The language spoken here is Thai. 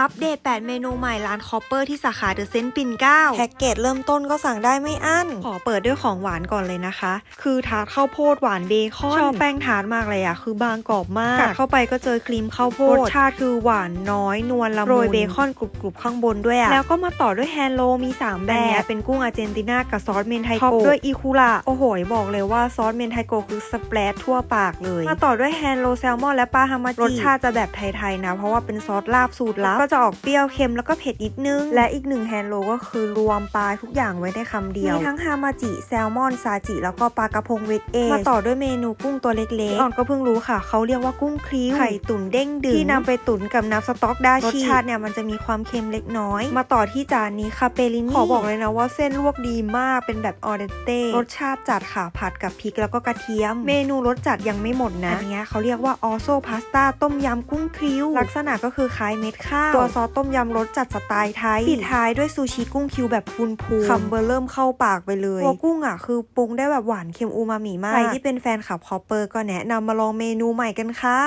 อัปเดต 8 เมนูใหม่ร้านคอปเปอร์ที่สาขาเดอะเซนต์ปิ่นเกล้าแพ็กเกจเริ่มต้นก็สั่งได้ไม่อั้น ขอเปิดด้วยของหวานก่อนเลยนะคะ คือทาร์ตข้าวโพดหวานเบคอน ชอบแป้งทาร์ตมากเลยอะคือบางกรอบมาก กัดเข้าไปก็เจอครีมข้าวโพด รสชาติคือหวานน้อย นวลละมุน โรยเบคอนกรุบๆข้างบนด้วยอะแล้วก็มาต่อด้วยแฮนโลมี 3 แบบเป็นกุ้งอาร์เจนตินากับซอสเมนไทโกท็อปด้วยอีคูระโอ้โหบอกเลยว่าซอสเมนไทโกคือสเปรดทั่วปากเลย มาต่อด้วยแฮนโลแซลมอนและปลาฮามาจิรสชาติจะแบบไทยๆนะ เพราะว่าเป็นซอสลาบสูตรลับก็จะออกเปรี้ยวเค็มแล้วก็เผ็ดนิดนึง และอีกหนึ่งแฮนโลก็คือรวมปลาทุกอย่างไว้ในคำเดียว มีทั้งฮามาจิแซลมอนซาจิ แล้วก็ปลากระพงเวทเอมาต่อด้วยเมนูกุ้งตัวเล็กๆอ่อนก็เพิ่งรู้ค่ะ เขาเรียกว่ากุ้งคริ้วไข่ตุ๋นเด้งดึงที่นำไปตุ๋นกับน้ำสต๊อกดาชีรสชาติเนี่ยมันจะมีความเค็มเล็กน้อย มาต่อที่จานนี้คาเปลินี่ขอบอกเลยนะว่าเส้นลวกดีมากเป็นแบบออเดนเต้รสชาติจัดค่ะผัดกับพริกแล้วก็กระเทียม เมนูรสจัดยังไม่หมดนะอันเนี้ยเขาเรียกว่าออโซพาสต้าต้มยำกุ้งคริ้วลักษณะก็คือคล้ายเม็ดข้าวตัวซอสต้มยำรสจัดสไตล์ไทยปิดท้ายด้วยซูชิกุ้งคิวแบบพูนพูคำเบอร์เริ่มเข้าปากไปเลยตัวกุ้งอะคือปรุงได้แบบหวานเค็มอูมามิมาก ใครที่เป็นแฟนขับคอปเปอร์ก็แนะนำมาลองเมนูใหม่กันค่ะ